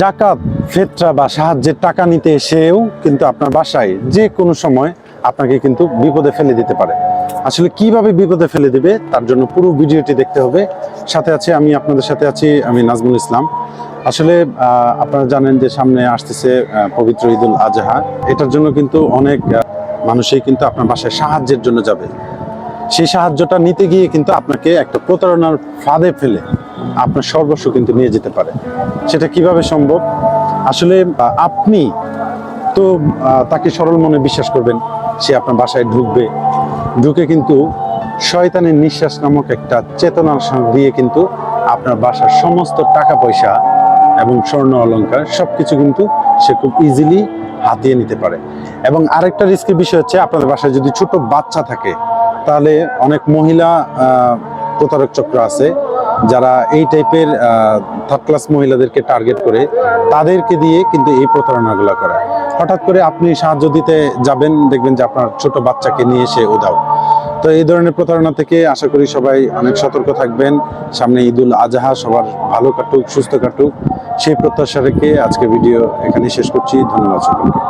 জাকাত, ফেতরা বা সাহায্যের টাকা নিতে এসেও কিন্তু আপনার বাসায় যে কোনো সময় আপনাকে কিন্তু বিপদে ফেলে দিতে পারে। আসলে কীভাবে বিপদে ফেলে দিবে তার জন্য পুরো ভিডিওটি দেখতে হবে। সাথে আছে, আমি আপনাদের সাথে আছি, আমি নাজমুল ইসলাম। আসলে আপনারা জানেন যে সামনে আসতেছে পবিত্র ঈদুল আজহা। এটার জন্য কিন্তু অনেক মানুষই কিন্তু আপনার বাসায় সাহায্যের জন্য যাবে। সেই সাহায্যটা নিতে গিয়ে কিন্তু আপনাকে একটা প্রতারণার ফাঁদে ফেলে। আপনার সর্বস্ব কিন্তু নিয়ে যেতে পারে। সেটা কীভাবে সম্ভব? আসলে আপনি তো তাকে সরল মনে বিশ্বাস করবেন, সে আপনার বাসায় ঢুকবে। ঢুকে কিন্তু শয়তানের নিঃশ্বাস নামক একটা চেতনার দিয়ে কিন্তু আপনার বাসার সমস্ত টাকা পয়সা এবং স্বর্ণ অলংকার সবকিছু কিন্তু সে খুব ইজিলি হাতিয়ে নিতে পারে। এবং আরেকটা রিস্কের বিষয় হচ্ছে, আপনাদের বাসায় যদি ছোট বাচ্চা থাকে, তাহলে অনেক মহিলা প্রতারক চক্র আছে। যারা এই টাইপের থার্ড ক্লাস মহিলাদেরকে টার্গেট করে, তাদেরকে দিয়ে কিন্তু এই প্রতারণাগুলো করে। হঠাৎ করে আপনি সাহায্য দিতে যাবেন, দেখবেন যে আপনার ছোট বাচ্চাকে নিয়ে এসে উদাও তো এই ধরনের প্রতারণা থেকে আশা করি সবাই অনেক সতর্ক থাকবেন। সামনে ঈদুল আজহা, সবার ভালো কাটুক, সুস্থ কাটুক। সেই প্রত্যাশা রেখে আজকে ভিডিও এখানে শেষ করছি। ধন্যবাদ সকলকে।